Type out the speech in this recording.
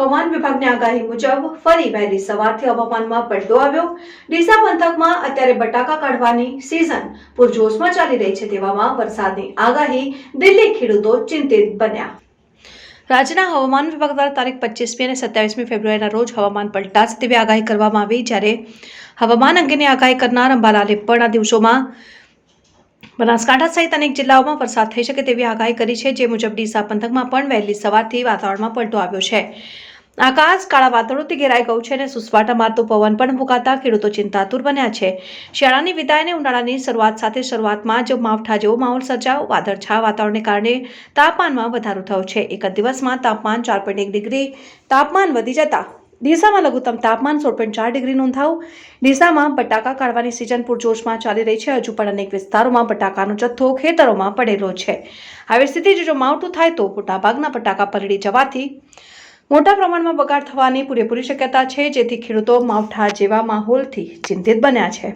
હવામાન વિભાગની આગાહી મુજબ ફરી વહેલી સવારથી હવામાનમાં પલટો આવ્યો. ડીસા પંથકમાં અત્યારે બટાકા કાઢવાની સિઝન પૂરજોશમાં ચાલી રહી છે તેવામાં વરસાદની આગાહી દિલ્હી ખેડૂતો ચિંતિત બન્યા. રાજ્યના હવામાન વિભાગ દ્વારા તારીખ પચીસમી અને સત્યાવીસમી ફેબ્રુઆરીના રોજ હવામાન પલટાશે તેવી આગાહી કરવામાં આવી, જ્યારે હવામાન અંગેની આગાહી કરનાર અંબાલાલે પણ આ દિવસોમાં બનાસકાંઠા સહિત અનેક જિલ્લાઓમાં વરસાદ થઈ શકે તેવી આગાહી કરી છે, જે મુજબ ડીસા પંથકમાં પણ વહેલી સવારથી વાતાવરણમાં પલટો આવ્યો છે. આકાશ, કાળા વાદળોથી ઘેરાઈ ગયું છે અને સુસવાટા મારતો પવન પણ ફૂંકાતા ખેડૂતો ચિંતાતુર બન્યા છે. શિયાળાની વિદાય અને ઉનાળાની શરૂઆત સાથે શરૂઆતમાં જ માવઠા જેવો માહોલ સર્જાયો. વાદળછાયા વાતાવરણને કારણે તાપમાનમાં વધારો થયો છે. એક જ દિવસમાં તાપમાન ચાર પોઈન્ટ એક ડિગ્રી, તાપમાન વધી જતા ડીસામાં લઘુત્તમ તાપમાન સોળ પોઈન્ટ ચાર ડિગ્રી નોંધાયું. ડીસામાં બટાકા કાઢવાની સિઝન પૂરજોશમાં ચાલી રહી છે. હજુ પણ અનેક વિસ્તારોમાં બટાકાનો જથ્થો ખેતરોમાં પડેલો છે. આવી સ્થિતિ જો માવઠું થાય તો મોટાભાગના બટાકા પલળી જવાથી મોટા પ્રમાણમાં બગાડ થવાની પૂરેપૂરી શક્યતા છે, જેથી ખેડૂતો માવઠા જેવા માહોલથી ચિંતિત બન્યા છે.